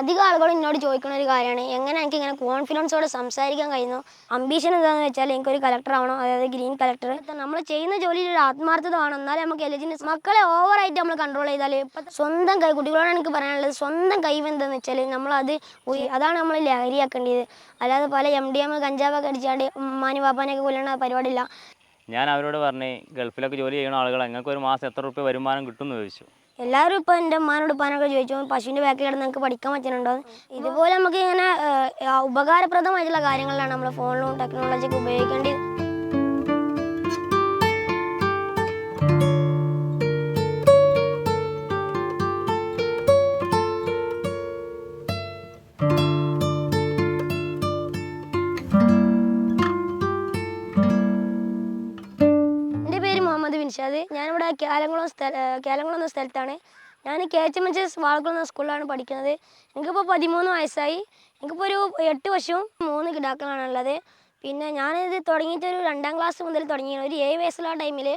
അധികം ആളുകളും എന്നോട് ചോദിക്കുന്ന ഒരു കാര്യമാണ്. എങ്ങനെ എനിക്ക് ഇങ്ങനെ കോൺഫിഡൻസോടെ സംസാരിക്കാൻ കഴിയുന്നു? അംബീഷൻ എന്താണെന്ന് വെച്ചാൽ എനിക്കൊരു കളക്ടർ ആവണം. അതായത് ഗ്രീൻ കളക്ടർ നമ്മൾ ചെയ്യുന്ന ജോലിയിൽ ഒരു ആത്മാർത്ഥത വേണം എന്നാലേ നമുക്ക് എലിജിനസ് മക്കളെ ഓവറായിട്ട് നമ്മൾ കൺട്രോൾ ചെയ്താൽ ഇപ്പം സ്വന്തം കൈ കുട്ടികളോടാണ് എനിക്ക് പറയാനുള്ളത്. സ്വന്തം കൈ എന്താണെന്ന് വെച്ചാൽ നമ്മളത് അതാണ് നമ്മൾ ലഹരിയാക്കേണ്ടത് അല്ലാതെ പല എം ഡി എം കഞ്ചാവൊക്കെ അടിച്ചാണ്ട് ഉമ്മാനും പാപ്പാനെയൊക്കെ കൊല്ലണ പരിപാടിയില്ല. ഞാൻ അവരോട് പറഞ്ഞ് ഗൾഫിലൊക്കെ ജോലി ചെയ്യുന്ന ആളുകൾ നിങ്ങൾക്ക് ഒരു മാസം എത്ര റുപ്യ വരുമാനം കിട്ടും? എന്ന് ചോദിച്ചു. എല്ലാവരും ഇപ്പോൾ എന്റെ ഉമ്മാനോട് ഉപ്പാനൊക്കെ ചോദിച്ചു പശുവിന്റെ ബാക്കിൽ കിടന്ന് നിങ്ങൾക്ക് പഠിക്കാൻ പറ്റുന്നുണ്ടോ? ഇതുപോലെ നമുക്ക് ഇങ്ങനെ ഉപകാരപ്രദമായിട്ടുള്ള കാര്യങ്ങളിലാണ് നമ്മൾ ഫോണിലും ടെക്നോളജിയൊക്കെ ഉപയോഗിക്കേണ്ടത് സ്ഥലത്താണ്. ഞാൻ K H M H S Valakkulam സ്കൂളിലാണ് പഠിക്കുന്നത്. എനിക്കിപ്പോൾ പതിമൂന്ന് വയസ്സായി. എനിക്കിപ്പോൾ ഒരു എട്ട് വർഷവും മൂന്ന് കിടാക്കളാണ് ഉള്ളത്. പിന്നെ ഞാനിത് തുടങ്ങിയിട്ട് ഒരു രണ്ടാം ക്ലാസ് മുതൽ തുടങ്ങിയാണ്. ഒരു ഏഴ് വയസ്സുള്ള ടൈമിൽ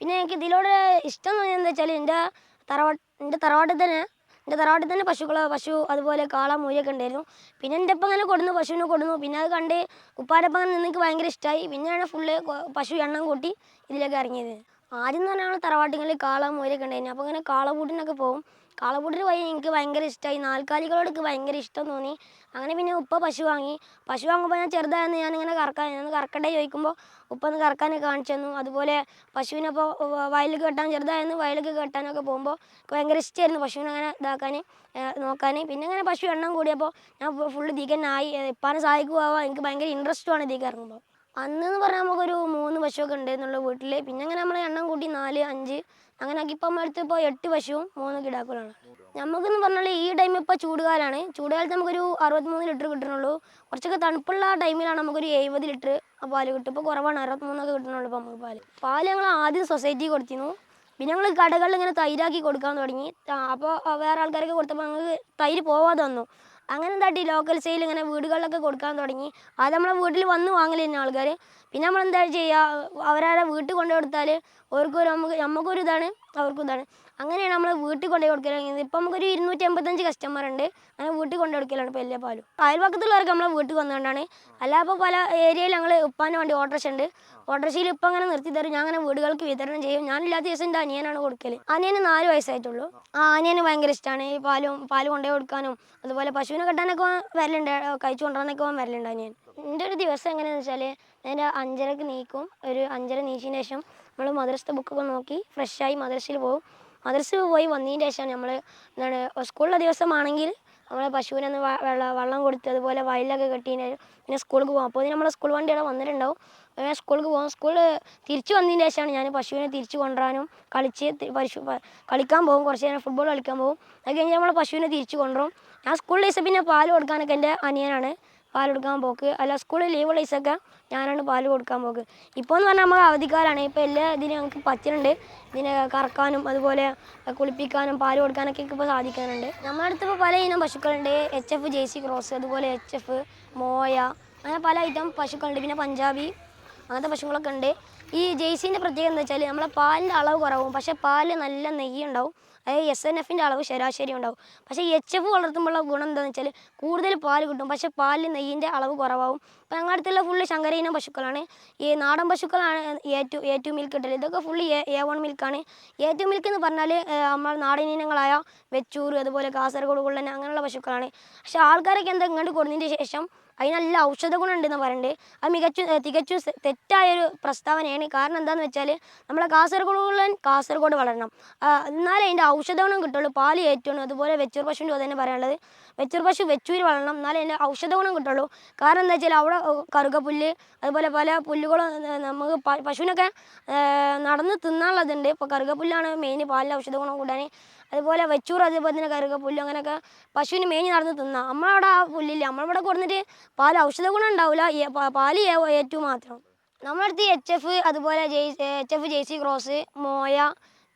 പിന്നെ എനിക്ക് ഇതിലൂടെ ഇഷ്ടം എന്ന് പറഞ്ഞാൽ എന്താ വെച്ചാൽ എന്റെ തറവാട്ട് എന്റെ തറവാട്ടിൽ തന്നെ എന്റെ തറവാട്ടിൽ തന്നെ പശുക്കൾ പശു അതുപോലെ കാള മൂലൊക്കെ ഉണ്ടായിരുന്നു. പിന്നെ എന്റെ അപ്പം അങ്ങനെ കൊടുന്നു പശുവിനെ കൊടുന്നു പിന്നെ അത് കണ്ട് ഉപ്പാരപ്പം അങ്ങനെ നിന്ന് എനിക്ക് ഭയങ്കര ഇഷ്ടമായി പിന്നെയാണ് ഫുള്ള് പശു എണ്ണം കൂട്ടി ഇതിലേക്ക് ഇറങ്ങിയത്. ആദ്യം എന്ന് പറഞ്ഞാൽ തറവാട്ടുകളിൽ കാള മൂരൊക്കെ ഉണ്ടായിരുന്നു അപ്പോൾ അങ്ങനെ കാളപൂട്ടിനൊക്കെ പോകും കാളപൂട്ടിന് പോയി എനിക്ക് ഭയങ്കര ഇഷ്ടമായി നാൽക്കാലികളോട് എനിക്ക് ഭയങ്കര ഇഷ്ടം തോന്നി. അങ്ങനെ പിന്നെ ഉപ്പ പശു വാങ്ങി. പശു വാങ്ങുമ്പോൾ ഞാൻ ചെറുതായിരുന്നു. ഞാനിങ്ങനെ കറക്കാൻ ഞാൻ കറക്കട്ടെ ചോദിക്കുമ്പോൾ ഉപ്പ ഒന്ന് കറക്കാനൊക്കെ കാണിച്ചു തന്നു. അതുപോലെ പശുവിനപ്പോൾ വയലിൽ കെട്ടാൻ ചെറുതായിരുന്നു. വയലിലേക്ക് കെട്ടാനൊക്കെ പോകുമ്പോൾ ഭയങ്കര ഇഷ്ടമായിരുന്നു പശുവിനെ അങ്ങനെ ഇതാക്കാൻ നോക്കാൻ പിന്നെ അങ്ങനെ പശു എണ്ണം കൂടിയപ്പോൾ ഞാൻ ഫുള്ള് ഇതിക്കന്നായി ഇപ്പാനെ സഹായിക്കുവാ എനിക്ക് ഭയങ്കര ഇൻട്രസ്റ്റുമാണ് തീക്കിറങ്ങുമ്പോൾ അന്ന് എന്ന് പറഞ്ഞാൽ നമുക്കൊരു മൂന്ന് പശുവൊക്കെ ഉണ്ടായിരുന്നുള്ളൂ വീട്ടിൽ പിന്നെ അങ്ങനെ നമ്മൾ എണ്ണം കൂട്ടി നാല് അഞ്ച് അങ്ങനെ ആക്കി ഇപ്പം അടുത്ത് ഇപ്പോൾ എട്ട് പശുവും മൂന്ന് കിടാക്കളാണ്. നമുക്കെന്ന് പറഞ്ഞാൽ ഈ ടൈം ഇപ്പോൾ ചൂടുകാലമാണ് ചൂടുകാലത്ത് നമുക്കൊരു അറുപത്തിമൂന്ന് ലിറ്റർ കിട്ടണുള്ളൂ. കുറച്ചൊക്കെ തണുപ്പുള്ള ടൈമിലാണ് നമുക്കൊരു എഴുപത് ലിറ്റർ പാൽ കിട്ടും ഇപ്പോൾ കുറവാണ്. അറുപത്തിമൂന്നൊക്കെ കിട്ടണുള്ളൂ ഇപ്പോൾ നമുക്ക് പാൽ. പാൽ ഞങ്ങൾ ആദ്യം സൊസൈറ്റി കൊടുത്തിരുന്നു. പിന്നെ ഞങ്ങൾ കടകളിൽ ഇങ്ങനെ തൈരാക്കി കൊടുക്കാൻ തുടങ്ങി. അപ്പോൾ വേറെ ആൾക്കാരൊക്കെ കൊടുത്തപ്പോൾ ഞങ്ങൾക്ക് തൈര് പോവാതെ വന്നു. അങ്ങനെ എന്താട്ടി ലോക്കൽ സെയിൽ ഇങ്ങനെ വീടുകളിലൊക്കെ കൊടുക്കാൻ തുടങ്ങി. അത് നമ്മളെ വീട്ടിൽ വന്ന് വാങ്ങൽ തന്നെ ആൾക്കാർ പിന്നെ നമ്മൾ എന്താ ചെയ്യുക അവരവരെ വീട്ടിൽ കൊണ്ടു കൊടുത്താൽ അവർക്കൊരു നമുക്ക് നമുക്കൊരു ഇതാണ് അവർക്കും ഇതാണ്. അങ്ങനെയാണ് നമ്മൾ വീട്ടിൽ കൊണ്ടുപോയി തുടങ്ങിയത് ഇപ്പം നമുക്കൊരു ഇരുന്നൂറ്റി അമ്പത്തഞ്ച് കസ്റ്റമർ ഉണ്ട്. അങ്ങനെ വീട്ടിൽ കൊണ്ടു കൊടുക്കലാണ് ഇപ്പോൾ എല്ലാ പാലും. അയൽപക്കത്തുള്ളവർക്ക് നമ്മളെ വീട്ടിൽ വന്നുകൊണ്ടാണ് അല്ലാതെ പല ഏരിയയിൽ ഞങ്ങൾ ഉപ്പാന്റെ വണ്ടി ഓട്ടർഷ ഉണ്ട്. ഓട്ടർഷയിൽ ഇപ്പം അങ്ങനെ നിർത്തി തരും. ഞാൻ അങ്ങനെ വീടുകൾക്ക് വിതരണം ചെയ്യും. ഞാനില്ലാത്ത ദിവസം എന്റെ അനിയനാണ് കൊടുക്കൽ അനിയന് നാല് വയസ്സായിട്ടുള്ളൂ. ആ അനിയന് ഭയങ്കര ഇഷ്ടമാണ് ഈ പാലും പാൽ കൊണ്ടു കൊടുക്കാനും അതുപോലെ പശുവിനെ കെട്ടാനൊക്കെ വരലുണ്ട്. കഴിച്ചു കൊണ്ടുവരാനൊക്കെ വരലുണ്ട് അനിയൻ. എന്റെ ഒരു ദിവസം എങ്ങനെയാണെന്ന് വെച്ചാൽ ഞാൻ അഞ്ചരക്ക് നീക്കും. ഒരു അഞ്ചര നീച്ചതിന് ശേഷം നമ്മൾ മദ്രസത്തെ ബുക്കൊക്കെ നോക്കി ഫ്രഷായി മദ്രസയിൽ പോകും. മദ്രസയിൽ പോയി വന്നതിന് ശേഷം നമ്മൾ എന്താണ് സ്കൂളിലെ ദിവസമാണെങ്കിൽ നമ്മൾ പശുവിനെ ഒന്ന് വെള്ളം വെള്ളം കൊടുത്ത് അതുപോലെ വയലൊക്കെ കെട്ടിന് പിന്നെ സ്കൂളിൽ പോകും അപ്പോൾ നമ്മളെ സ്കൂൾ വണ്ടി അവിടെ വന്നിട്ടുണ്ടാവും. അങ്ങനെ സ്കൂളിൽ പോകും സ്കൂളിൽ തിരിച്ച് വന്നതിന് ശേഷമാണ് ഞാൻ പശുവിനെ തിരിച്ച് കൊണ്ടുവരാനും കളിച്ച് പശു കളിക്കാൻ പോകും. കുറച്ച് നേരം ഫുട്ബോൾ കളിക്കാൻ പോകും. അത് കഴിഞ്ഞ് നമ്മൾ പശുവിനെ തിരിച്ച് കൊണ്ടുവരും. ഞാൻ സ്കൂളിൽ ദിവസം പിന്നെ പാൽ കൊടുക്കാനൊക്കെ എന്റെ അനിയനാണ്. പാൽ കൊടുക്കാൻ പോക്ക്. അല്ല സ്കൂളിൽ ലീവ് ദിവസമൊക്കെ ഞാനാണ് പാൽ കൊടുക്കാൻ പോക്ക്. ഇപ്പോൾ എന്ന് പറഞ്ഞാൽ നമ്മൾ അവധിക്കാലമാണ് ഇപ്പോൾ എല്ലാ ഇതിനും ഞങ്ങൾക്ക് പറ്റുന്നുണ്ട് ഇതിനെ കറക്കാനും അതുപോലെ കുളിപ്പിക്കാനും പാൽ കൊടുക്കാനൊക്കെ ഇപ്പോൾ സാധിക്കാനുണ്ട്. നമ്മുടെ അടുത്ത് ഇപ്പോൾ പല ഇനം പശുക്കളുണ്ട്. H F J C cross അതുപോലെ എച്ച് എഫ് മോയ അങ്ങനെ പല ഐറ്റം പശുക്കളുണ്ട്. പിന്നെ പഞ്ചാബി അങ്ങനത്തെ പശുക്കളൊക്കെ ഉണ്ട്. ഈ ജെയ്സിന്റെ പ്രത്യേകത എന്താ വെച്ചാൽ നമ്മളെ പാലിന്റെ അളവ് കുറവും. പക്ഷേ പാലിൽ നല്ല നെയ്യ് ഉണ്ടാവും. അതായത് എസ് എൻ എഫിന്റെ അളവ് ശരാശരി ഉണ്ടാവും. പക്ഷേ എച്ച് എഫ് വളർത്തുമ്പോഴുള്ള ഗുണം എന്താണെന്ന് വെച്ചാൽ കൂടുതൽ പാൽ കിട്ടും. പക്ഷേ പാലിൽ നെയ്യിന്റെ അളവ് കുറവാകും അപ്പോൾ ഞങ്ങളുടെ അടുത്തുള്ള ഫുള്ള് ശങ്കരയിനം പശുക്കളാണ്. ഈ നാടൻ പശുക്കളാണ് A two A two milk കിട്ടൽ ഇതൊക്കെ ഫുള്ള് എ എ വൺ മിൽക്കാണ് എ ടു മിൽക്ക് എന്ന് പറഞ്ഞാൽ നമ്മൾ നാടൻ ഇനങ്ങളായ വെച്ചൂർ അതുപോലെ കാസർഗോഡ് കൊള്ളൻ അങ്ങനെയുള്ള പശുക്കളാണ്. പക്ഷേ ആൾക്കാരൊക്കെ എന്താ ഇങ്ങോട്ട് കൊടുത്തതിന്റെ ശേഷം അതിന് നല്ല ഔഷധ ഗുണം ഉണ്ടെന്ന് പറയുന്നുണ്ട് അത് മികച്ചും തികച്ചു തെറ്റായൊരു പ്രസ്താവനയാണ്. കാരണം എന്താണെന്ന് വെച്ചാൽ നമ്മളെ കാസർഗോഡ് കുള്ളൻ കാസർഗോഡ് വളരണം. എന്നാലേ അതിന്റെ ഔഷധ ഗുണം കിട്ടുള്ളൂ. പാൽ ഏറ്റവും അതുപോലെ വെച്ചൂർ പശുവിന്റെ തന്നെ പറയാനുള്ളത്. വെച്ചൂർ പശു വെച്ചൂര് വളരണം. എന്നാലേ അതിന്റെ ഔഷധ ഗുണം കിട്ടുള്ളൂ. കാരണം എന്താ വെച്ചാൽ അവിടെ കറുകപ്പുല്ല് അതുപോലെ പല പുല്ലുകളും നമുക്ക് പശുവിനൊക്കെ നടന്ന് തിന്നാനുള്ളതുണ്ട്. ഇപ്പോൾ കറുകപ്പുല്ലാണ് മെയിൻ പാലിന്റെ ഔഷധ ഗുണം കൂടാൻ അതുപോലെ വെച്ചൂർ അതേപോലെ തന്നെ കറുകപ്പുല്ല് അങ്ങനെയൊക്കെ പശുവിന് മേഞ്ഞ് നടന്ന് തിന്നാം. നമ്മളവിടെ ആ പുല്ലില്ല. നമ്മളിവിടെ കൊടുത്തിട്ട് പാൽ ഔഷധ ഗുണം ഉണ്ടാവില്ല പാൽ ഏറ്റവും മാത്രം. നമ്മളടുത്ത് എച്ച് എഫ് അതുപോലെ J H F C cross മോയ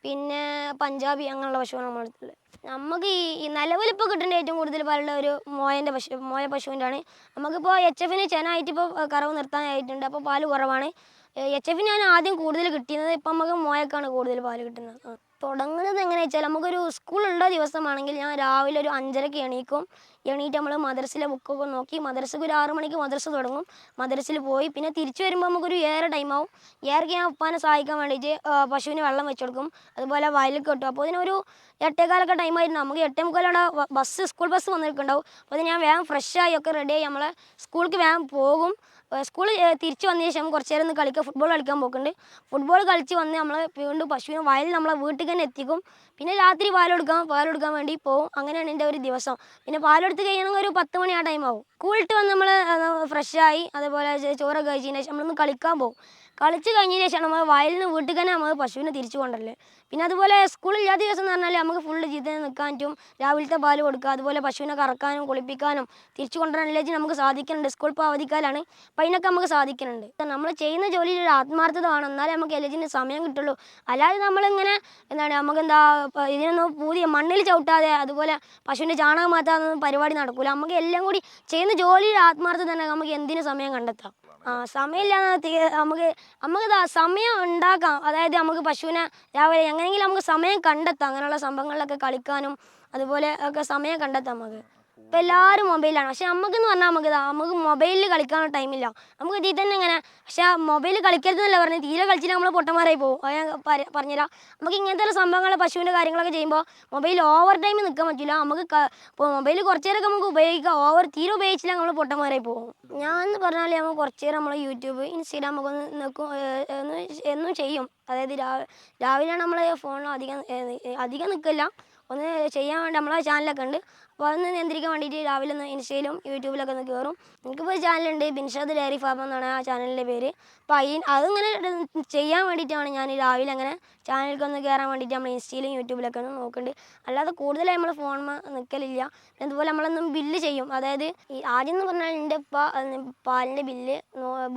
പിന്നെ പഞ്ചാബി അങ്ങനെയുള്ള പശുവാണ് നമ്മളടുത്തുള്ളത്. നമുക്ക് ഈ നിലവിൽ ഇപ്പോൾ കിട്ടേണ്ട ഏറ്റവും കൂടുതൽ പാലുള്ള ഒരു മോയന്റെ പശു മോയ പശുവിന്റെ ആണ് നമുക്കിപ്പോൾ എച്ച് എഫിന് ചെനായിട്ട് ഇപ്പോൾ കറവ് നിർത്താനായിട്ടുണ്ട്. അപ്പോൾ പാൽ കുറവാണ്. എച്ച് എഫിന് ഞാൻ ആദ്യം കൂടുതൽ കിട്ടിയത് ഇപ്പം നമുക്ക് മോയക്കാണ് കൂടുതൽ പാൽ കിട്ടുന്നത്. തുടങ്ങുന്നത് എങ്ങനെയാ വെച്ചാൽ നമുക്കൊരു സ്കൂളുള്ള ദിവസമാണെങ്കിൽ ഞാൻ രാവിലെ ഒരു അഞ്ചരക്ക് എണീക്കും. എണീറ്റ് നമ്മൾ മദ്രസിലെ ബുക്കൊക്കെ നോക്കി മദ്രസക്ക് ഒരു ആറ് മണിക്ക് മദ്രസ തുടങ്ങും. മദ്രസിൽ പോയി പിന്നെ തിരിച്ചു വരുമ്പോൾ നമുക്കൊരു ഏറെ ടൈമാവും ഏറെക്ക് ഞാൻ ഉപ്പാനെ സഹായിക്കാൻ വേണ്ടിയിട്ട് പശുവിന് വെള്ളം വെച്ചു കൊടുക്കും. അതുപോലെ വയലിൽ കെട്ടും. അപ്പോൾ ഇതിനൊരു എട്ടേകാലൊക്കെ ടൈമായിരുന്നു നമുക്ക് എട്ടേ മുക്കാലവിടെ ബസ് സ്കൂൾ ബസ് വന്നിട്ടുണ്ടാവും അപ്പോൾ അത് ഞാൻ വേഗം ഫ്രഷായി ഒക്കെ റെഡിയായി നമ്മളെ സ്കൂളിലേക്ക് വേഗം പോകും. സ്കൂൾ തിരിച്ചു വന്ന ശേഷം കുറച്ച് നേരം കളിക്കുക ഫുട്ബോൾ കളിക്കാൻ പോക്കുണ്ട്. ഫുട്ബോൾ കളിച്ച് വന്ന് നമ്മൾ വീണ്ടും പശുവിനെ വയലിൽ നമ്മളെ വീട്ടിൽ തന്നെ എത്തിക്കും. പിന്നെ രാത്രി പാലെടുക്കാൻ പാലെടുക്കാൻ വേണ്ടി പോകും അങ്ങനെയാണ് എന്റെ ഒരു ദിവസം. പിന്നെ പാലെടുത്ത് കഴിയണമെങ്കിൽ ഒരു പത്ത് മണി ആ ടൈം ആവും. സ്കൂളിട്ട് വന്ന് നമ്മൾ ഫ്രഷായി അതേപോലെ ചോറൊക്കെ കഴിച്ചതിന് ശേഷം നമ്മളൊന്ന് കളിക്കാൻ പോകും കളിച്ച് കഴിഞ്ഞ ശേഷം നമ്മൾ വയലിൽ നിന്ന് വീട്ടിൽ തന്നെ നമ്മൾ പശുവിനെ തിരിച്ചു കൊണ്ടല്ലേ പിന്നെ അതുപോലെ സ്കൂളില്ലാത്ത ദിവസം എന്ന് പറഞ്ഞാൽ നമുക്ക് ഫുള്ള് ജീവിതം നിൽക്കാൻ പറ്റും. രാവിലത്തെ പാൽ കൊടുക്കുക അതുപോലെ പശുവിനെ കറക്കാനും കുളിപ്പിക്കാനും തിരിച്ചു കൊണ്ടുവരാനിലേക്ക് നമുക്ക് സാധിക്കുന്നുണ്ട്. സ്കൂൾ ഇപ്പോൾ അവധിക്കാലാണ്. അപ്പം അതിനൊക്കെ നമുക്ക് സാധിക്കുന്നുണ്ട്. നമ്മൾ ചെയ്യുന്ന ജോലിയിൽ ഒരു ആത്മാർത്ഥത വേണം എന്നാലേ നമുക്ക് എലജിന് സമയം കിട്ടുള്ളൂ. അല്ലാതെ നമ്മളിങ്ങനെ എന്താണ് നമുക്ക് എന്താ ഇതിനൊന്നും പൂതി മണ്ണിൽ ചവിട്ടാതെ അതുപോലെ പശുവിന്റെ ചാണകം മാറ്റാതൊന്നും പരിപാടി നടക്കില്ല നമുക്ക് എല്ലാം കൂടി ചെയ്യുന്ന ജോലിയിൽ ആത്മാർത്ഥത തന്നെ നമുക്ക് എന്തിനു സമയം കണ്ടെത്താം. ആ സമയമില്ലാന്ന് നമുക്ക് നമുക്ക് സമയം ഉണ്ടാക്കാം. അതായത് നമുക്ക് പശുവിനെ രാവിലെ എങ്ങനെയെങ്കിലും നമുക്ക് സമയം കണ്ടെത്താം. അങ്ങനെയുള്ള സംഭവങ്ങളിലൊക്കെ കളിക്കാനും അതുപോലെ ഒക്കെ സമയം കണ്ടെത്താം നമുക്ക്. ഇപ്പം എല്ലാവരും മൊബൈലാണ് പക്ഷെ നമുക്കെന്ന് പറഞ്ഞാൽ നമുക്ക് നമുക്ക് മൊബൈലിൽ കളിക്കാനുള്ള ടൈമില്ല നമുക്ക് ഇതിൽ തന്നെ ഇങ്ങനെ പക്ഷെ മൊബൈൽ കളിക്കരുതെന്നല്ല പറഞ്ഞത് തീരെ കളിച്ചിട്ട് നമ്മൾ പൊട്ടന്മാരായി പോകും. അത് ഞാൻ പറ- പറഞ്ഞുതരാം. നമുക്ക് ഇങ്ങനത്തെ ഒരു സംഭവങ്ങൾ പശുവിന്റെ കാര്യങ്ങളൊക്കെ ചെയ്യുമ്പോൾ മൊബൈൽ ഓവർ ടൈം നിൽക്കാൻ പറ്റില്ല നമുക്ക് മൊബൈൽ കുറച്ച് നേരമൊക്കെ നമുക്ക് ഉപയോഗിക്കാം. ഓവർ തീരെ ഉപയോഗിച്ചില്ല നമ്മൾ പൊട്ടന്മാരായി പോകും. ഞാൻ എന്ന് പറഞ്ഞാൽ നമ്മൾ കുറച്ച് നേരം നമ്മൾ യൂട്യൂബ് ഇൻസ്റ്റാഗ്രാം ഒക്കെ ഒന്ന് നിൽക്കും എന്നും ചെയ്യും. അതായത് രാവിലെ രാവിലെയാണ് നമ്മൾ ഫോണിൽ അധികം അധികം നിൽക്കില്ല ഒന്ന് ചെയ്യാൻ വേണ്ടി നമ്മളെ ചാനലൊക്കെ ഉണ്ട്. അപ്പോൾ അതൊന്ന് നിയന്ത്രിക്കാൻ വേണ്ടിയിട്ട് രാവിലെ ഒന്ന് ഇൻസ്റ്റയിലും യൂട്യൂബിലൊക്കെ ഒന്ന് കയറും എനിക്കിപ്പോൾ ഒരു ചാനലുണ്ട് ബിൻഷാദ് ഡയറി ഫാം എന്നാണ് ആ ചാനലിന്റെ പേര്. അപ്പോൾ അയി അതിങ്ങനെ ചെയ്യാൻ വേണ്ടിയിട്ടാണ് ഞാൻ രാവിലെ അങ്ങനെ ചാനലിലേക്ക് ഒന്ന് കയറാൻ വേണ്ടിയിട്ട് നമ്മൾ ഇൻസ്റ്റയിലും യൂട്യൂബിലൊക്കെ ഒന്ന് നോക്കുന്നുണ്ട് അല്ലാതെ കൂടുതലായി നമ്മൾ ഫോൺ നിൽക്കലില്ല അതുപോലെ നമ്മളൊന്നും ബില്ല് ചെയ്യും. അതായത് ഈ ആദ്യം എന്ന് പറഞ്ഞാൽ എന്റെ പാലിന്റെ ബില്ല്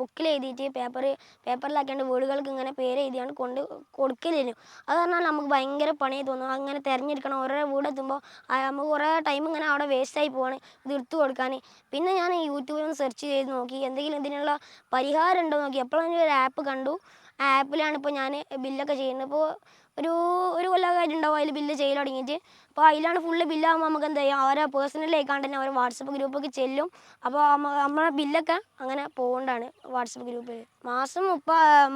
ബുക്കിൽ എഴുതിയിട്ട് പേപ്പർ പേപ്പറിലാക്കിയാണ്ട് വീടുകൾക്ക് ഇങ്ങനെ പേര് എഴുതിയാണ്ട് കൊണ്ട് കൊടുക്കലില്ല അത് പറഞ്ഞാൽ നമുക്ക് ഭയങ്കര പണി തോന്നും. അങ്ങനെ തിരഞ്ഞെടുക്കണം. ഓരോ വീടെത്തുമ്പോൾ നമുക്ക് കുറേ ടൈം ഇങ്ങനെ അവിടെ വേസ്റ്റായി പോവാണ് ഇത് എടുത്തു കൊടുക്കാൻ പിന്നെ ഞാൻ യൂട്യൂബിൽ ഒന്ന് സെർച്ച് ചെയ്ത് നോക്കി. എന്തെങ്കിലും ഇതിനുള്ള പരിഹാരം ഉണ്ടോ നോക്കി. എപ്പോഴും ഒരു ആപ്പ് കണ്ടു. ആ ആപ്പിലാണ് ഇപ്പോൾ ഞാൻ ബില്ലൊക്കെ ചെയ്യുന്നത്. ഇപ്പോൾ ഒരു ഒരു കൊല്ലമായിട്ട് ഉണ്ടാവും അതിൽ ബില്ല് ചെയ്യൽ തുടങ്ങിയിട്ട്. അപ്പോൾ അതിലാണ് ഫുള്ള് ബില്ലാകുമ്പോൾ നമുക്ക് എന്താ ചെയ്യാം? അവരെ പേഴ്സണലി ആയിക്കാണ്ട് തന്നെ അവരെ വാട്സപ്പ് ഗ്രൂപ്പൊക്കെ ചെല്ലും. അപ്പോൾ നമ്മളെ ബില്ലൊക്കെ അങ്ങനെ പോകേണ്ടതാണ് വാട്സപ്പ് ഗ്രൂപ്പിൽ മാസം മുപ്പ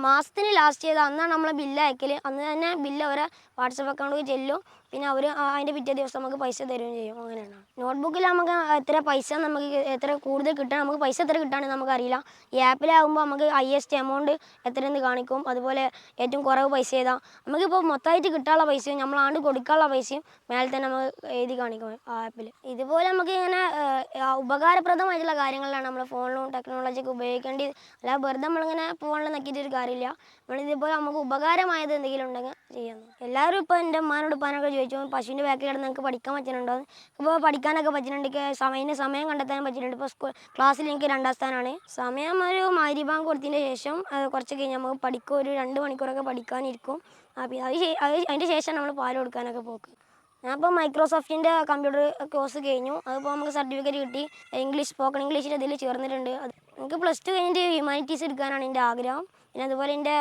മാസത്തിന് ലാസ്റ്റ് ചെയ്ത് അന്നാണ് നമ്മളെ ബില്ല് അയക്കൽ അന്ന് തന്നെ ബില്ല് അവരെ വാട്സപ്പ് അക്കൗണ്ടിൽ ചെല്ലും. പിന്നെ അവർ അതിന്റെ പിറ്റേ ദിവസം നമുക്ക് പൈസ തരുകയും ചെയ്യും. അങ്ങനെയാണ്. നോട്ട്ബുക്കിൽ നമുക്ക് എത്ര പൈസ നമുക്ക് എത്ര കൂടുതൽ കിട്ടണം നമുക്ക് പൈസ എത്ര കിട്ടാണെന്ന് നമുക്കറിയില്ല. ഈ ആപ്പിലാകുമ്പോൾ നമുക്ക് ഹയസ്റ്റ് എമൗണ്ട് എത്രയെന്ന് കാണിക്കും. അതുപോലെ ഏറ്റവും കുറവ് പൈസ ഏതാ? നമുക്കിപ്പോൾ മൊത്തമായിട്ട് കിട്ടാനുള്ള പൈസയും നമ്മളാണ്ട് കൊടുക്കാനുള്ള പൈസയും മേലെ തന്നെ നമുക്ക് എഴുതി കാണിക്കും ആ ആപ്പിൽ ഇതുപോലെ നമുക്ക് ഇങ്ങനെ ഉപകാരപ്രദമായിട്ടുള്ള കാര്യങ്ങളിലാണ് നമ്മൾ ഫോണിലും ടെക്നോളജിയൊക്കെ ഉപയോഗിക്കേണ്ടി അല്ല വെറുതെ നമ്മളിങ്ങനെ ഫോണിൽ നോക്കിയിട്ട് ഒരു കാര്യമില്ല. നമ്മൾ ഇതുപോലെ നമുക്ക് ഉപകാരമായത് എന്തെങ്കിലും ഉണ്ടെങ്കിൽ ചെയ്യാം. എല്ലാവരും ഇപ്പോൾ എന്റെ ഉമ്മാനോട് ഉപ്പാനൊക്കെ ചോദിച്ചു പശുവിന്റെ ബാക്കിൽ കിടന്ന് നിങ്ങൾക്ക് പഠിക്കാൻ പറ്റുന്നുണ്ടോ ഇപ്പോൾ പഠിക്കാനൊക്കെ പറ്റുന്നുണ്ട് എനിക്ക് സമയം സമയം കണ്ടെത്താൻ പറ്റുന്നുണ്ട്. ഇപ്പോൾ സ്കൂൾ ക്ലാസ്സിൽ എനിക്ക് രണ്ടാം സ്ഥാനമാണ്. സമയം ഒരു മാരിബാങ്ക് കൊടുത്തതിന് ശേഷം കുറച്ച് കഴിഞ്ഞ് നമുക്ക് പഠിക്കും ഒരു രണ്ട് മണിക്കൂറൊക്കെ പഠിക്കാനിരിക്കും. അതിന് ശേഷം നമ്മൾ പാൽ കൊടുക്കാനൊക്കെ പോക്ക്. ഞാനിപ്പോൾ മൈക്രോസോഫ്റ്റിന്റെ കമ്പ്യൂട്ടർ കോഴ്സ് കഴിഞ്ഞു. അതിപ്പോൾ നമുക്ക് സർട്ടിഫിക്കറ്റ് കിട്ടി. ഇംഗ്ലീഷ് സ്പോക്കൺ ഇംഗ്ലീഷിന്റെ ഇതിൽ ചേർന്നിട്ടുണ്ട്. എനിക്ക് പ്ലസ് ടു കഴിഞ്ഞിട്ട് ഹ്യൂമാനിറ്റീസ് എടുക്കാനാണ് എന്റെ ആഗ്രഹം. പിന്നെ അതുപോലെ എന്റെ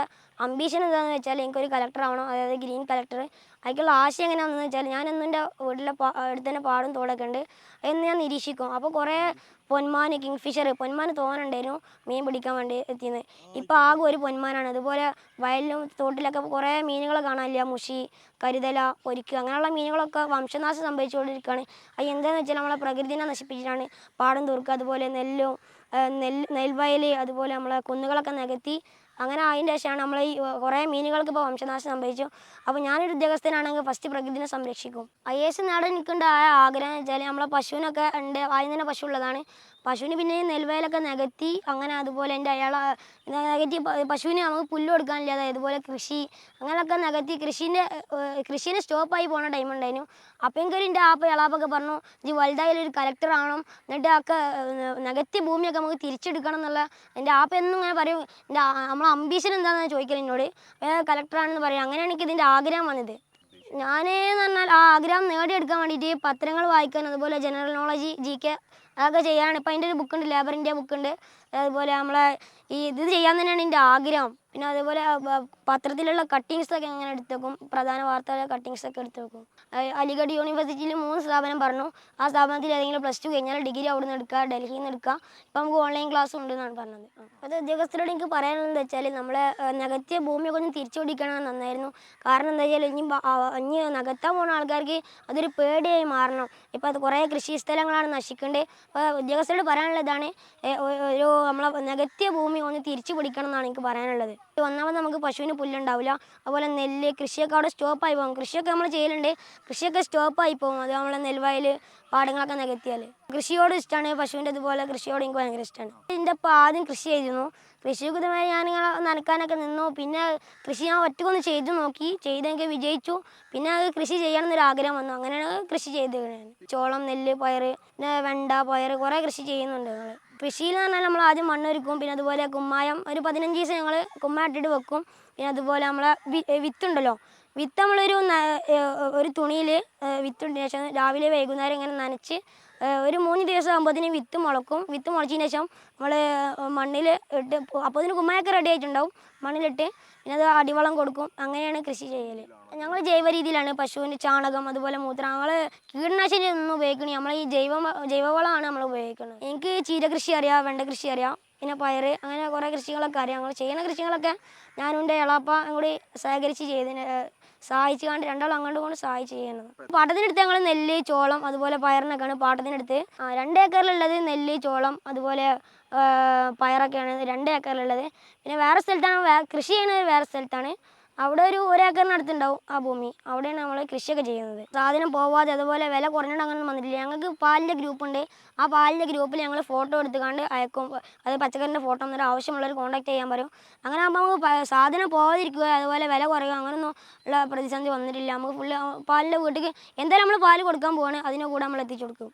അംബീഷൻ എന്താണെന്ന് വെച്ചാൽ എനിക്കൊരു കളക്ടർ ആവണം. അതായത് ഗ്രീൻ കളക്ടർ അതിലേക്കുള്ള ആശയം എങ്ങനെയാണെന്ന് വെച്ചാൽ ഞാൻ എന്നും എന്റെ വീട്ടിലെ അടുത്ത് തന്നെ പാടും തോടൊക്കെ ഉണ്ട്. എന്ന് ഞാൻ നിരീക്ഷിക്കും. അപ്പോൾ കുറേ പൊന്മാന് കിങ് ഫിഷർ പൊന്മാന് തോന്നുന്നുണ്ടായിരുന്നു മീൻ പിടിക്കാൻ വേണ്ടി എത്തിയത് ഇപ്പോൾ ആകെ ഒരു പൊന്മാനാണ്. അതുപോലെ വയലിലും തോട്ടിലൊക്കെ കുറേ മീനുകൾ കാണാനില്ല. മുഷി കരുതല പൊരിക്ക് അങ്ങനെയുള്ള മീനുകളൊക്കെ വംശനാശം സംഭവിച്ചുകൊണ്ടിരിക്കുകയാണ്. അത് എന്താണെന്ന് വെച്ചാൽ നമ്മളെ പ്രകൃതിനെ നശിപ്പിച്ചിട്ടാണ്. പാടം തീർക്കുക അതുപോലെ നെല്ലും നെൽ നെൽവയൽ അതുപോലെ നമ്മളെ കുന്നുകളൊക്കെ നികത്തി അങ്ങനെ അതിന്റെ ശേഷമാണ് നമ്മൾ ഈ കുറേ മീനുകൾക്ക് ഇപ്പോൾ വംശനാശം സംഭവിച്ചു. അപ്പോൾ ഞാനൊരു ഉദ്യോഗസ്ഥനാണെങ്കിൽ ഫസ്റ്റ് പ്രകൃതിനെ സംരക്ഷിക്കും. ഐ എസ് നേടാൻ എനിക്കുണ്ടായ ആഗ്രഹം വെച്ചാൽ നമ്മളെ പശുവിനൊക്കെ ഉണ്ട് ആദ്യം തന്നെ പശു ഉള്ളതാണ്. പശുവിന് പിന്നെ നെൽവയലൊക്കെ നികത്തി അങ്ങനെ അതുപോലെ എന്റെ അയാളെ നികത്തി പശുവിന് നമുക്ക് പുല്ല് കൊടുക്കാനില്ല. അതുപോലെ കൃഷി അങ്ങനെയൊക്കെ നികത്തി കൃഷീന്റെ കൃഷീനെ സ്റ്റോപ്പായി പോകുന്ന ടൈം ഉണ്ടായിരുന്നു. അപ്പോൾ എനിക്കൊരു എന്റെ ആപ്പ ഇളാപ്പൊക്കെ പറഞ്ഞു ഇത് വലുതായാലൊരു കലക്ടർ ആവണം. എന്നിട്ട് ഒക്കെ നികത്തിയ ഭൂമിയൊക്കെ നമുക്ക് തിരിച്ചെടുക്കണം എന്നുള്ള എന്റെ ആപ്പ എന്നും ഇങ്ങനെ പറയും. എന്റെ നമ്മളെ അംബീഷൻ എന്താണെന്ന് ചോദിക്കൽ എന്നോട്. കലക്ടറാണെന്ന് പറയും. അങ്ങനെയാണ് എനിക്ക് ഇതിന്റെ ആഗ്രഹം വന്നത്. ഞാനേന്ന് പറഞ്ഞാൽ ആ ആഗ്രഹം നേടിയെടുക്കാൻ വേണ്ടിയിട്ട് പത്രങ്ങൾ വായിക്കാൻ അതുപോലെ ജനറൽ നോളജ് ജി കെ അതൊക്കെ ചെയ്യാനാണ് ഇപ്പം അതിന്റെ ഒരു ബുക്ക് ബുക്കുണ്ട് ലേബർ ഇന്ത്യ ബുക്കുണ്ട് അതുപോലെ നമ്മളെ ഈ ഇത് ചെയ്യാൻ തന്നെയാണ് എന്റെ ആഗ്രഹം. പിന്നെ അതേപോലെ പത്രത്തിലുള്ള കട്ടിങ്സൊക്കെ അങ്ങനെ എടുത്ത് വെക്കും? പ്രധാന വാർത്തകളുടെ കട്ടിങ്സൊക്കെ എടുത്ത് വെക്കും. അലിഗഡ് യൂണിവേഴ്സിറ്റിയിൽ മൂന്ന് സ്ഥാപനം പറഞ്ഞു. ആ സ്ഥാപനത്തിൽ ഏതെങ്കിലും പ്ലസ് ടു കഴിഞ്ഞാൽ ഡിഗ്രി അവിടെ നിന്ന് എടുക്കുക ഡൽഹിയിൽ നിന്ന് എടുക്കുക. ഇപ്പം നമുക്ക് ഓൺലൈൻ ക്ലാസ് ഉണ്ട് എന്നാണ് പറഞ്ഞത് അത് ഉദ്യോഗസ്ഥരോട് എനിക്ക് പറയാനുള്ളത് വെച്ചാൽ നമ്മളെ നികത്തിയ ഭൂമിയൊക്കെ ഒന്ന് തിരിച്ചു പിടിക്കണം നന്നായിരുന്നു. കാരണം എന്താ വെച്ചാൽ ഇനി ഇനി നികത്താൻ പോകുന്ന ആൾക്കാർക്ക് അതൊരു പേടിയായി മാറണം. ഇപ്പം അത് കുറേ കൃഷി സ്ഥലങ്ങളാണ് നശിക്കേണ്ടത് അപ്പോൾ ഉദ്യോഗസ്ഥരോട് പറയാനുള്ളതാണ് ഒരു നമ്മളെ നികത്തിയ ഭൂമി ഒന്ന് തിരിച്ചു പിടിക്കണം എന്നാണ് എനിക്ക് പറയാനുള്ളത്. ഒന്നാമത് നമുക്ക് പശുവിന് പുല്ലുണ്ടാവില്ല അതുപോലെ നെല്ല് കൃഷിയൊക്കെ അവിടെ സ്റ്റോപ്പായി പോകും. കൃഷിയൊക്കെ നമ്മൾ ചെയ്യലുണ്ട്. കൃഷിയൊക്കെ സ്റ്റോപ്പായി പോകും. അത് നമ്മളെ നെൽവയൽ പാടങ്ങളൊക്കെ നികത്തിയാൽ കൃഷിയോട് ഇഷ്ടമാണ് പശുവിന്റെ ഇതുപോലെ കൃഷിയോട് എനിക്ക് ഭയങ്കര ഇഷ്ടമാണ് എന്റെ അപ്പം ആദ്യം കൃഷി ചെയ്തിരുന്നു. കൃഷിയുക്തമായി ഞാൻ ഇങ്ങനെ നനക്കാനൊക്കെ നിന്നു. പിന്നെ കൃഷി ഞാൻ ഒറ്റക്കൊന്ന് ചെയ്തു നോക്കി. ചെയ്തെങ്കിൽ വിജയിച്ചു. പിന്നെ അത് കൃഷി ചെയ്യണം എന്നൊരു ആഗ്രഹം വന്നു. അങ്ങനെയാണ് കൃഷി ചെയ്ത് ചോളം നെല്ല് പയർ പിന്നെ വെണ്ട പയർ കുറേ കൃഷി ചെയ്യുന്നുണ്ട് ഞങ്ങൾ കൃഷിയിൽ എന്ന് പറഞ്ഞാൽ നമ്മൾ ആദ്യം മണ്ണൊരുക്കും. പിന്നെ അതുപോലെ കുമ്മായം. ഒരു പതിനഞ്ച് ദിവസം ഞങ്ങൾ കുമ്മായം ഇട്ടിട്ട് വെക്കും. പിന്നെ അതുപോലെ നമ്മളെ വിത്തുണ്ടല്ലോ. വിത്ത് നമ്മളൊരു ഒരു തുണിയിൽ വിത്തുണ്ട്. ശേഷം രാവിലെ വൈകുന്നേരം ഇങ്ങനെ നനച്ച് ഒരു മൂന്ന് ദിവസം ആകുമ്പോഴത്തേന് വിത്ത് മുളക്കും. വിത്ത് മുളച്ചതിന് ശേഷം നമ്മൾ മണ്ണിൽ ഇട്ട് അപ്പോൾ അതിന് കുമ്മായൊക്കെ റെഡി ആയിട്ടുണ്ടാവും. മണ്ണിലിട്ട് പിന്നെ അത് അടിവളം കൊടുക്കും. അങ്ങനെയാണ് കൃഷി ചെയ്യൽ ഞങ്ങൾ ജൈവ രീതിയിലാണ്. പശുവിന്റെ ചാണകം അതുപോലെ മൂത്രം. ഞങ്ങൾ കീടനാശിനി ഒന്നും ഉപയോഗിക്കണേ നമ്മൾ ഈ ജൈവ ജൈവവളമാണ് നമ്മൾ ഉപയോഗിക്കുന്നത് എനിക്ക് ചീര കൃഷി അറിയാം വെണ്ട കൃഷി അറിയാം പിന്നെ പയർ അങ്ങനെ കുറേ കൃഷികളൊക്കെ അറിയാം. ഞങ്ങൾ ചെയ്യുന്ന കൃഷികളൊക്കെ ഞാനും എന്റെ ഇളാപ്പ കൂടി സഹകരിച്ച് ചെയ്തതിന് സഹായിച്ച് കണ്ട് രണ്ടാളും അങ്ങോട്ടും കൊണ്ട് സഹായിച്ച് ചെയ്യുന്നത് പാട്ടത്തിനെടുത്ത് ഞങ്ങൾ നെല്ല് ചോളം അതുപോലെ പയറിനൊക്കെയാണ് പാട്ടത്തിനെടുത്ത്. രണ്ട് ഏക്കറിലുള്ളത് നെല്ല് ചോളം അതുപോലെ പയറൊക്കെയാണ് രണ്ട് ഏക്കറിലുള്ളത്. പിന്നെ വേറെ സ്ഥലത്താണ് കൃഷി ചെയ്യുന്നത് വേറെ സ്ഥലത്താണ്. അവിടെ ഒരു ഒരേക്കറിനടുത്തുണ്ടാവും ആ ഭൂമി. അവിടെയാണ് നമ്മൾ കൃഷിയൊക്കെ ചെയ്യുന്നത്. സാധനം പോവാതെ അതുപോലെ വില കുറഞ്ഞിട്ട് അങ്ങനെ വന്നിട്ടില്ല. ഞങ്ങൾക്ക് പാലിന്റെ ഗ്രൂപ്പ് ഉണ്ട്. ആ പാലിന്റെ ഗ്രൂപ്പിൽ ഞങ്ങൾ ഫോട്ടോ എടുത്തുകൊണ്ട് അയക്കും. അത് പച്ചക്കറിന്റെ ഫോട്ടോ എന്നിട്ട് ആവശ്യമുള്ളവർ കോൺടാക്ട് ചെയ്യാൻ പറയും. അങ്ങനെ ആകുമ്പോൾ നമുക്ക് സാധനം പോവാതിരിക്കുക അതുപോലെ വില കുറയുക അങ്ങനെയൊന്നും ഉള്ള പ്രതിസന്ധി വന്നിട്ടില്ല. നമുക്ക് ഫുള്ള് പാലിന്റെ വീട്ടിൽ എന്തായാലും നമ്മൾ പാൽ കൊടുക്കാൻ പോവാണ്. അതിന്റെ കൂടെ നമ്മൾ എത്തിച്ചു കൊടുക്കും.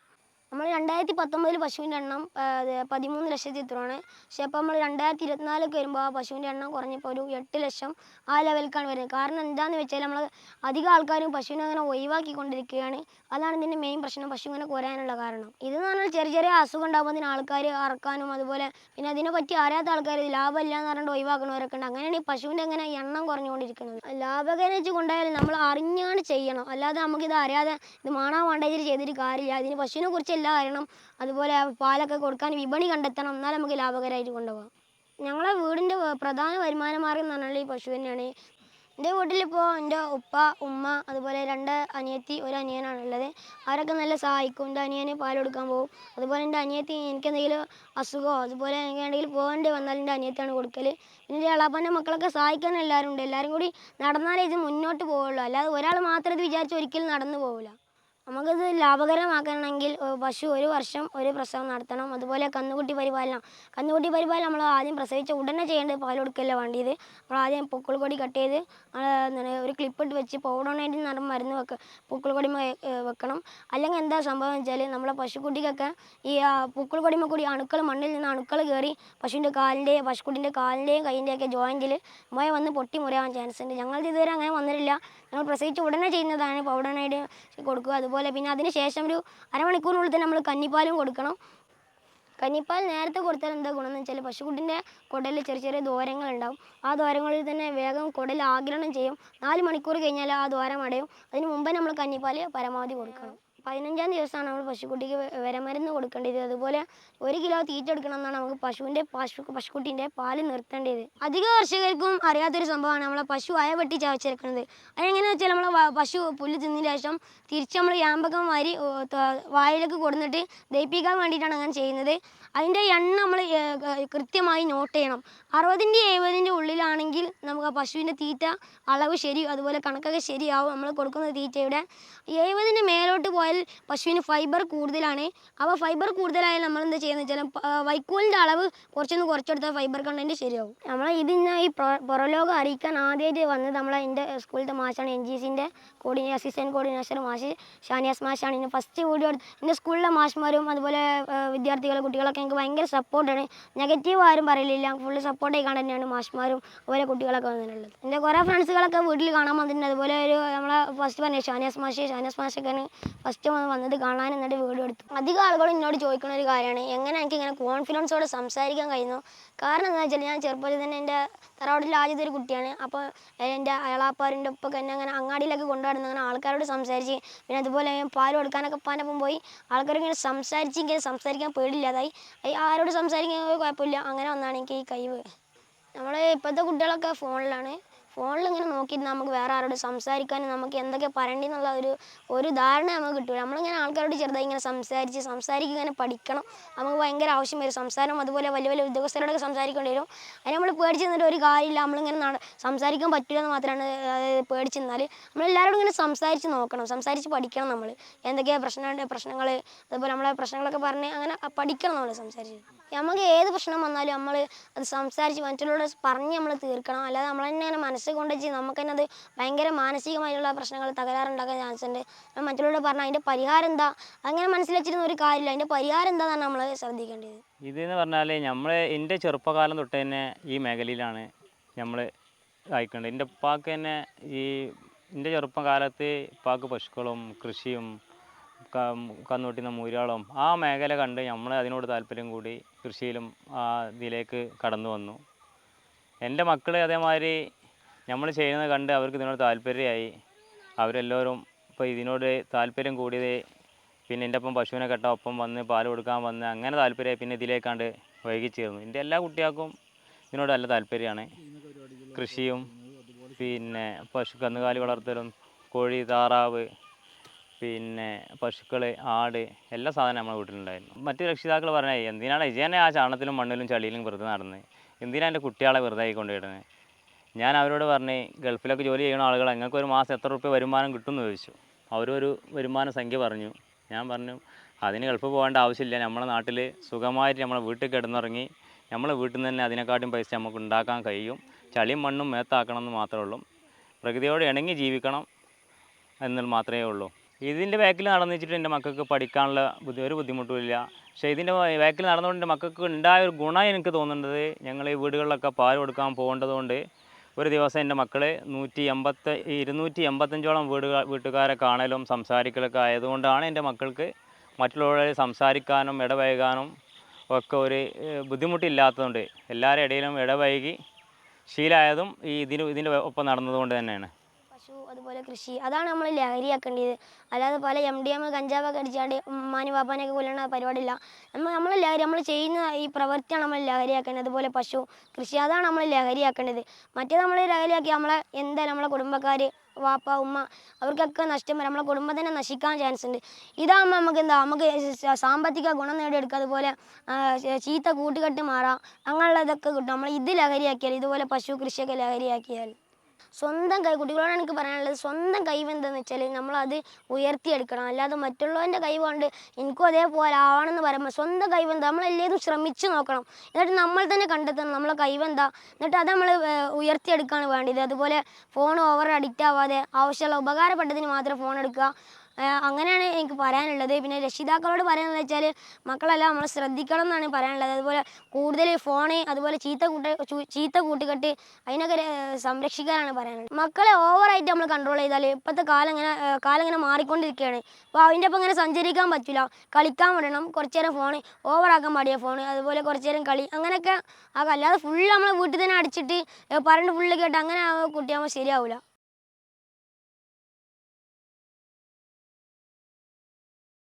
നമ്മൾ രണ്ടായിരത്തി പത്തൊമ്പതിൽ പശുവിന്റെ എണ്ണം പതിമൂന്ന് ലക്ഷത്തി ഇത്രയാണ് പക്ഷേ അപ്പോൾ നമ്മൾ രണ്ടായിരത്തി ഇരുപത്തിനാലൊക്കെ വരുമ്പോൾ ആ പശുവിന്റെ എണ്ണം കുറഞ്ഞപ്പോൾ ഒരു എട്ട് ലക്ഷം ആ ലെവലിലേക്കാണ് വരുന്നത്. കാരണം എന്താണെന്ന് വെച്ചാൽ നമ്മൾ അധികം ആൾക്കാരും പശുവിനെ അങ്ങനെ ഒഴിവാക്കിക്കൊണ്ടിരിക്കുകയാണ്. അതാണ് ഇതിന്റെ മെയിൻ പ്രശ്നം. പശു ഇങ്ങനെ കുരാനുള്ള കാരണം. ഇതെന്ന് പറഞ്ഞാൽ ചെറിയ ചെറിയ അസുഖം ഉണ്ടാകുമ്പോൾ അതിന് ആൾക്കാർ അറക്കാനും അതുപോലെ പിന്നെ അതിനെ പറ്റി അറിയാത്ത ആൾക്കാർ ഇത് ലാഭമില്ല എന്ന് പറഞ്ഞിട്ട് ഒഴിവാക്കണവരൊക്കെ ഉണ്ട്. അങ്ങനെയാണ് ഈ പശുവിന്റെ അങ്ങനെ എണ്ണം കുറഞ്ഞുകൊണ്ടിരിക്കുന്നത്. ലാഭകരം വെച്ച് കൊണ്ടായാലും നമ്മൾ അറിഞ്ഞാണ് ചെയ്യണം. അല്ലാതെ നമുക്കിത് അറിയാതെ ഇത് മാണാ വേണ്ടതിൽ ചെയ്തിട്ട് കാര്യമില്ല. അതിന് പശുവിനെ കുറിച്ച് എല്ലാം അറിയണം. അതുപോലെ പാലൊക്കെ കൊടുക്കാൻ വിപണി കണ്ടെത്തണം. എന്നാൽ നമുക്ക് ലാഭകരമായിട്ട് കൊണ്ടുപോകാം. ഞങ്ങളെ വീടിന്റെ പ്രധാന വരുമാന മാർഗം എന്ന് പറഞ്ഞാൽ ഈ പശു തന്നെയാണ്. എന്റെ വീട്ടിലിപ്പോൾ എന്റെ ഉപ്പ ഉമ്മ അതുപോലെ രണ്ട് അനിയത്തി ഒരു അനിയനാണ് ഉള്ളത്. അവരൊക്കെ നല്ല സഹായിക്കും. എന്റെ അനിയന് പാൽ കൊടുക്കാൻ പോകും അതുപോലെ എന്റെ അനിയത്തി എനിക്ക് എന്തെങ്കിലും അസുഖമോ അതുപോലെ എനിക്ക് എന്തെങ്കിലും പോകേണ്ടി വന്നാൽ എന്റെ അനിയത്തിയാണ് കൊടുക്കൽ. എന്റെ ഇളാപ്പന്റെ മക്കളൊക്കെ സഹായിക്കാൻ എല്ലാവരും ഉണ്ട്. എല്ലാവരും കൂടി നടന്നാലേ ഇത് മുന്നോട്ട് പോവുള്ളൂ. അല്ലാതെ ഒരാൾ മാത്രം ഇത് വിചാരിച്ച് ഒരിക്കലും നടന്നു പോകില്ല നമുക്കിത് ലാഭകരമാക്കണമെങ്കിൽ പശു ഒരു വർഷം ഒരു പ്രസവം നടത്തണം. അതുപോലെ കന്നുകുട്ടി പരിപാലനം. കന്നുകുട്ടി പരിപാലനം നമ്മൾ ആദ്യം പ്രസവിച്ച ഉടനെ ചെയ്യേണ്ടത് പാൽ കൊടുക്കല്ല വേണ്ടിയത്. നമ്മൾ ആദ്യം പൂക്കൾക്കൊടി കൊടി കട്ട് ചെയ്ത് ഒരു ക്ലിപ്പ് ഇട്ട് വെച്ച് പൗഡോണേറ്റ് നിറം മരുന്ന് വെക്ക പൂക്കൾക്കൊടി വെക്കണം. അല്ലെങ്കിൽ എന്താ സംഭവം വെച്ചാൽ നമ്മളെ പശുക്കുട്ടിക്കൊക്കെ ഈ പൂക്കൾക്കൊടിമ പൊക്കിൾ കൂടി അണുക്കൾ മണ്ണിൽ നിന്ന് അണുക്കൾ കയറി പശുവിന്റെ കാലിന്റെയും പശുക്കുട്ടിന്റെ കാലിന്റെയും കയ്യിന്റെയൊക്കെ ജോയിന്റിൽ മഴ വന്ന് പൊട്ടി മുറിയാൻ ചാൻസ് ഉണ്ട്. ഞങ്ങൾക്ക് ഇതുവരെ അങ്ങനെ വന്നിട്ടില്ല. ഞങ്ങൾ പ്രസവിച്ച് ഉടനെ ചെയ്യുന്നതാണ് പൗഡറിനായിട്ട് കൊടുക്കുക. അതുപോലെ പിന്നെ അതിന് ശേഷം ഒരു അരമണിക്കൂറിനുള്ളിൽ തന്നെ നമ്മൾ കന്നിപ്പാലും കൊടുക്കണം. കന്നിപ്പാൽ നേരത്തെ കൊടുത്താൽ എന്താ ഗുണമെന്ന് വെച്ചാൽ പശുക്കുട്ടിന്റെ കുടലിൽ ചെറിയ ചെറിയ ദ്വാരങ്ങളുണ്ടാവും ആ ദ്വാരങ്ങളിൽ തന്നെ വേഗം കുടൽ ആഗിരണം ചെയ്യും. നാല് മണിക്കൂർ കഴിഞ്ഞാൽ ആ ദ്വാരം അടയും. അതിന് മുമ്പേ നമ്മൾ കന്നിപ്പാൽ പരമാവധി കൊടുക്കണം. പതിനഞ്ചാം ദിവസമാണ് നമ്മൾ പശുക്കുട്ടിക്ക് വരമരുന്ന് കൊടുക്കേണ്ടത്. അതുപോലെ ഒരു കിലോ തീറ്റ എടുക്കണം എന്നാണ് നമുക്ക് പശുവിന്റെ പശു പശുക്കുട്ടിന്റെ പാൽ നിർത്തേണ്ടത്. അധിക കർഷകർക്കും അറിയാത്തൊരു സംഭവമാണ് നമ്മളെ പശു അയ വെട്ടി ചവച്ചെടുക്കുന്നത്. അതെങ്ങനെയാണെന്ന് വെച്ചാൽ നമ്മളെ പശു പുല്ല് തിന്നതിന് ശേഷം തിരിച്ച് നമ്മൾ യാമ്പകം വാരി വായിലേക്ക് കൊടുന്നിട്ട് ദഹിപ്പിക്കാൻ വേണ്ടിയിട്ടാണ് അങ്ങനെ ചെയ്യുന്നത്. അതിന്റെ എണ്ണ നമ്മൾ കൃത്യമായി നോട്ട് ചെയ്യണം. അറുപതിന്റെ എഴുപതിന്റെ ഉള്ളിലാണെങ്കിൽ നമുക്ക് ആ പശുവിന്റെ തീറ്റ അളവ് ശരി അതുപോലെ കണക്കൊക്കെ ശരിയാവും. നമ്മൾ കൊടുക്കുന്ന തീറ്റയുടെ എഴുപതിന്റെ മേലോട്ട് പോയാൽ പശുവിന് ഫൈബർ കൂടുതലാണ്. അപ്പോൾ ഫൈബർ കൂടുതലായാൽ നമ്മൾ എന്താ ചെയ്യുന്നത് വെച്ചാൽ വൈക്കോലിന്റെ അളവ് കുറച്ചൊന്ന് കുറച്ചെടുത്താൽ ഫൈബർ കണ്ടന്റ് ശരിയാവും. നമ്മൾ ഇതിന് ഈ പുറ- പുറലോകം അറിയിക്കാൻ ആദ്യമായിട്ട് വന്നത് നമ്മളെ എന്റെ സ്കൂളിലത്തെ മാഷാണ് എൻ ജി സിന്റെ കോർഡിനേ അസിസ്റ്റന്റ് കോർഡിനേറ്റർ മാഷ് ഷാനിയാസ് മാഷാണ്. ഇന്ന് ഫസ്റ്റ് വീഡിയോ എന്റെ സ്കൂളിലെ മാഷ്മാരും അതുപോലെ വിദ്യാർത്ഥികളും കുട്ടികളൊക്കെ എനിക്ക് ഭയങ്കര സപ്പോർട്ടാണ് നെഗറ്റീവ് ആരും പറയലില്ല. ഫുള്ള് സപ്പോർട്ട് ചെയ്ക്കാൻ തന്നെയാണ് മാഷ്മാരും അതുപോലെ കുട്ടികളൊക്കെ വന്നിട്ടുള്ളത്. എന്റെ കുറേ ഫ്രണ്ട്സുകളൊക്കെ വീട്ടിൽ കാണാൻ വന്നിട്ടുണ്ട്. അതുപോലെ ഒരു നമ്മളെ ഫസ്റ്റ് പറഞ്ഞ ഷാനിയാസ് മാഷ് ഷാനിയാസ് മാഷൊക്കെയാണ് ഫസ്റ്റ് വന്നത് കാണാൻ എന്നിട്ട് വീഡിയോ എടുത്തു. അധികം ആളുകളും എന്നോട് ചോദിക്കുന്ന ഒരു കാര്യമാണ്. എങ്ങനെ എനിക്ക് ഇങ്ങനെ കോൺഫിഡൻസോടെ സംസാരിക്കാൻ കഴിയുന്നു? കാരണം എന്താ വെച്ചാൽ ഞാൻ ചെറുപ്പത്തിൽ തന്നെ എന്റെ തറവാട്ടിൽ ആദ്യത്തെ ഒരു കുട്ടിയാണ്. അപ്പോൾ എന്റെ അയളാപ്പാരിന്റെ ഒപ്പം എന്നെ അങ്ങനെ അങ്ങാടിയിലൊക്കെ കൊണ്ടുവരുന്ന അങ്ങനെ ആൾക്കാരോട് സംസാരിച്ച് പിന്നെ അതുപോലെ പാൽ കൊടുക്കാനൊക്കെ പാനപ്പം പോയി. ആൾക്കാരിങ്ങനെ സംസാരിച്ച് ഇങ്ങനെ സംസാരിക്കാൻ പേടില്ലാതായി ആരോട് സംസാരിക്കാൻ കുഴപ്പമില്ല. അങ്ങനെ വന്നാണ് എനിക്ക് ഈ കഴിവ്. നമ്മൾ ഇപ്പോഴത്തെ കുട്ടികളൊക്കെ ഫോണിലാണ്. ഫോണിൽ ഇങ്ങനെ നോക്കിയിട്ട് നമുക്ക് വേറെ ആരോട് സംസാരിക്കാനും നമുക്ക് എന്തൊക്കെ പറയണ്ടെന്നുള്ള ഒരു ഒരു ധാരണ നമുക്ക് കിട്ടില്ല നമ്മളിങ്ങനെ ആൾക്കാരോട് ചെറുതായി ഇങ്ങനെ സംസാരിച്ച് സംസാരിക്കുക ഇങ്ങനെ പഠിക്കണം. നമുക്ക് ഭയങ്കര ആവശ്യം വരും. സംസാരം അതുപോലെ വലിയ വലിയ ഉദ്യോഗസ്ഥരോടൊക്കെ സംസാരിക്കേണ്ടി വരും. അതിന് നമ്മൾ പേടിച്ച് നിന്നിട്ട് ഒരു കാര്യമില്ല. നമ്മളിങ്ങനെ സംസാരിക്കാൻ പറ്റില്ല എന്ന് മാത്രമാണ് പേടിച്ച് നിന്നാൽ നമ്മളെല്ലാവരോടും ഇങ്ങനെ സംസാരിച്ച് നോക്കണം. സംസാരിച്ച് പഠിക്കണം നമ്മൾ എന്തൊക്കെയാണ് പ്രശ്നമുണ്ട് പ്രശ്നങ്ങൾ അതുപോലെ നമ്മളെ പ്രശ്നങ്ങളൊക്കെ പറഞ്ഞ് അങ്ങനെ പഠിക്കണം നമ്മൾ സംസാരിച്ച്. നമുക്ക് ഏത് പ്രശ്നം വന്നാലും നമ്മൾ അത് സംസാരിച്ച് മറ്റുള്ളവരോട് പറഞ്ഞ് നമ്മൾ തീർക്കണം. അല്ലാതെ നമ്മൾ തന്നെ ഇങ്ങനെ മനസ്സിൽ കൊണ്ട് നമുക്ക് തന്നെ അത് ഭയങ്കര മാനസികമായിട്ടുള്ള പ്രശ്നങ്ങൾ തകരാറുണ്ടാക്കാൻ ചാൻസ് ഉണ്ട്. മറ്റുള്ളവരോട് പറഞ്ഞാൽ അതിന്റെ പരിഹാരം എന്താ അങ്ങനെ മനസ്സിൽ വെച്ചിരുന്ന ഒരു കാര്യമില്ല. അതിന്റെ പരിഹാരം എന്താണെന്നാണ് നമ്മൾ ശ്രദ്ധിക്കേണ്ടത്. ഇതെന്ന് പറഞ്ഞാൽ നമ്മൾ എന്റെ ചെറുപ്പകാലം തൊട്ട് തന്നെ ഈ മേഖലയിലാണ് നമ്മൾ ആയിക്കൊണ്ട് എന്റെ ഉപ്പാക്ക് തന്നെ ഈ എന്റെ ചെറുപ്പകാലത്ത് ഉപ്പാക്ക് പശുക്കളും കൃഷിയും കന്നുകൂട്ടുന്ന മൂരാളും ആ മേഖല കണ്ട് നമ്മൾ അതിനോട് താല്പര്യം കൂടി കൃഷിയിലും ഇതിലേക്ക് കടന്നു വന്നു. എന്റെ മക്കൾ അതേമാതിരി നമ്മൾ ചെയ്യുന്നത് കണ്ട് അവർക്ക് ഇതിനോട് താല്പര്യമായി. അവരെല്ലാവരും ഇപ്പോൾ ഇതിനോട് താല്പര്യം കൂടിയത് പിന്നെ എന്റെ ഒപ്പം പശുവിനെ കെട്ടാൻ ഒപ്പം വന്ന് പാൽ കൊടുക്കാൻ വന്ന് അങ്ങനെ താല്പര്യമായി പിന്നെ ഇതിലേക്കാണ്ട് വൈകി ചേർന്നു. എന്റെ എല്ലാ കുട്ടികൾക്കും ഇതിനോട് നല്ല താല്പര്യമാണ്. കൃഷിയും പിന്നെ പശു കന്നുകാലി വളർത്തലും കോഴി താറാവ് പിന്നെ പശുക്കൾ ആട് എല്ലാ സാധനവും നമ്മുടെ വീട്ടിലുണ്ടായിരുന്നു. മറ്റു രക്ഷിതാക്കൾ പറഞ്ഞാൽ എന്തിനാണ് ഇജനെ ആ ചാണത്തിലും മണ്ണിലും ചളിയിലും വെറുതെ നടന്നത് എന്തിനാണ് എന്റെ കുട്ടികളെ വെറുതെ ആയിക്കൊണ്ടിടുന്നത്? ഞാൻ അവരോട് പറഞ്ഞു ഗൾഫിലൊക്കെ ജോലി ചെയ്യുന്ന ആളുകൾ നിങ്ങൾക്ക് ഒരു മാസം എത്ര റുപ്യ വരുമാനം കിട്ടും എന്ന് ചോദിച്ചു. അവരൊരു വരുമാന സംഖ്യ പറഞ്ഞു. ഞാൻ പറഞ്ഞു അതിന് ഗൾഫ് പോകേണ്ട ആവശ്യമില്ല. നമ്മുടെ നാട്ടിൽ സുഖമായിട്ട് നമ്മളെ വീട്ടിൽ കിടന്നിറങ്ങി നമ്മളെ വീട്ടിൽ നിന്ന് തന്നെ അതിനെക്കാട്ടും പൈസ നമുക്ക് ഉണ്ടാക്കാൻ കഴിയും. ചളിയും മണ്ണും മേത്താക്കണം എന്ന് മാത്രമേ ഉള്ളൂ. പ്രകൃതിയോട് ഇണങ്ങി ജീവിക്കണം എന്നത് മാത്രമേ ഉള്ളൂ. ഇതിന്റെ ബാക്കിൽ നടന്നിച്ചിട്ട് എന്റെ മക്കൾക്ക് പഠിക്കാനുള്ള ബുദ്ധി ഒരു ബുദ്ധിമുട്ടുമില്ല. പക്ഷേ ഇതിന്റെ ബാക്കിൽ നടന്നുകൊണ്ട് എന്റെ മക്കൾക്ക് ഉണ്ടായ ഒരു ഗുണം എനിക്ക് തോന്നുന്നത്. ഞങ്ങൾ ഈ വീടുകളിലൊക്കെ പാൽ കൊടുക്കാൻ പോകേണ്ടതുകൊണ്ട് ഒരു ദിവസം എന്റെ മക്കളെ നൂറ്റി എൺപത്ത് ഇരുന്നൂറ്റി എൺപത്തഞ്ചോളം വീടുക വീട്ടുകാരെ കാണലും സംസാരിക്കലൊക്കെ ആയതുകൊണ്ടാണ് എന്റെ മക്കൾക്ക് മറ്റുള്ളവരെ സംസാരിക്കാനും ഇടപഴകാനും ഒക്കെ ഒരു ബുദ്ധിമുട്ടില്ലാത്തതുകൊണ്ട് എല്ലാവരുടെ ഇടയിലും ഇടപഴകി ശീലമായതും ഈ ഇതിന് ഇതിന്റെ ഒപ്പം നടന്നതുകൊണ്ട് തന്നെയാണ്. പശു അതുപോലെ കൃഷി. അതാണ് നമ്മൾ ലഹരിയാക്കേണ്ടത്. അല്ലാതെ പല എം ഡി എം കഞ്ചാവൊക്കെ അടിച്ചാണ്ട് ഉമ്മാനും പാപ്പാനൊക്കെ കൊല്ലണ പരിപാടിയില്ല. നമ്മൾ നമ്മൾ ലഹരി നമ്മൾ ചെയ്യുന്ന ഈ പ്രവൃത്തിയാണ് നമ്മൾ ലഹരിയാക്കേണ്ടത്. അതുപോലെ പശു കൃഷി അതാണ് നമ്മൾ ലഹരിയാക്കേണ്ടത്. മറ്റേ നമ്മൾ ലഹരിയാക്കി നമ്മളെ എന്താ നമ്മളെ കുടുംബക്കാർ വാപ്പ ഉമ്മ അവർക്കൊക്കെ നഷ്ടം വരും. നമ്മളെ കുടുംബം തന്നെ നശിക്കാൻ ചാൻസ് ഉണ്ട്. ഇതാകുമ്പോൾ നമുക്ക് എന്താ നമുക്ക് സാമ്പത്തിക ഗുണം നേടിയെടുക്കുക. അതുപോലെ ചീത്ത കൂട്ടുകെട്ട് മാറാം. അങ്ങനെയുള്ള ഇതൊക്കെ കിട്ടും. നമ്മൾ ഇത് ലഹരിയാക്കിയാൽ ഇതുപോലെ പശു കൃഷിയൊക്കെ ലഹരിയാക്കിയാൽ. സ്വന്തം കൈ കുട്ടികളോട് എനിക്ക് പറയാനുള്ളത്. സ്വന്തം കഴിവ് എന്താണെന്ന് വെച്ചാൽ നമ്മളത് ഉയർത്തിയെടുക്കണം. അല്ലാതെ മറ്റുള്ളവന്റെ കഴിവ് കൊണ്ട് എനിക്കും അതേപോലെ ആവണമെന്ന് പറയുമ്പോൾ സ്വന്തം കഴിവ് എന്താ? നമ്മളെല്ലാതും ശ്രമിച്ചു നോക്കണം. എന്നിട്ട് നമ്മൾ തന്നെ കണ്ടെത്തണം നമ്മളെ കഴിവ് എന്താ? എന്നിട്ട് അത് നമ്മൾ ഉയർത്തിയെടുക്കുകയാണ് വേണ്ടത്. അതുപോലെ ഫോൺ ഓവർ അഡിക്റ്റ് ആവാതെ ആവശ്യമുള്ള ഉപകാരപ്പെട്ടതിന് മാത്രം ഫോൺ എടുക്കുക. അങ്ങനെയാണ് എനിക്ക് പറയാനുള്ളത്. പിന്നെ രക്ഷിതാക്കളോട് പറയുന്നത് വെച്ചാൽ മക്കളെല്ലാം നമ്മൾ ശ്രദ്ധിക്കണം എന്നാണ് പറയാനുള്ളത്. അതുപോലെ കൂടുതൽ ഫോണ് അതുപോലെ ചീത്ത കൂട്ട ചീത്ത കൂട്ടിക്കെട്ട് അതിനൊക്കെ സംരക്ഷിക്കാനാണ് പറയാനുള്ളത്. മക്കളെ ഓവറായിട്ട് നമ്മൾ കൺട്രോൾ ചെയ്താൽ ഇപ്പോഴത്തെ കാലം ഇങ്ങനെ കാലം ഇങ്ങനെ മാറിക്കൊണ്ടിരിക്കുകയാണ്. അപ്പോൾ അതിന്റെ ഒപ്പം ഇങ്ങനെ സഞ്ചരിക്കാൻ പറ്റില്ല കളിക്കാൻ വിടണം. കുറച്ച് നേരം ഫോൺ ഓവറാക്കാൻ പാടിയ ഫോൺ അതുപോലെ കുറച്ച് നേരം കളി അങ്ങനെയൊക്കെ ആകാം. അല്ലാതെ ഫുള്ള് നമ്മൾ വീട്ടിൽ തന്നെ അടിച്ചിട്ട് പറഞ്ഞിട്ട് പറഞ്ഞ് ഫുള്ള് കേട്ട് അങ്ങനെ കുട്ടിയാകുമ്പോൾ ശരിയാവില്ല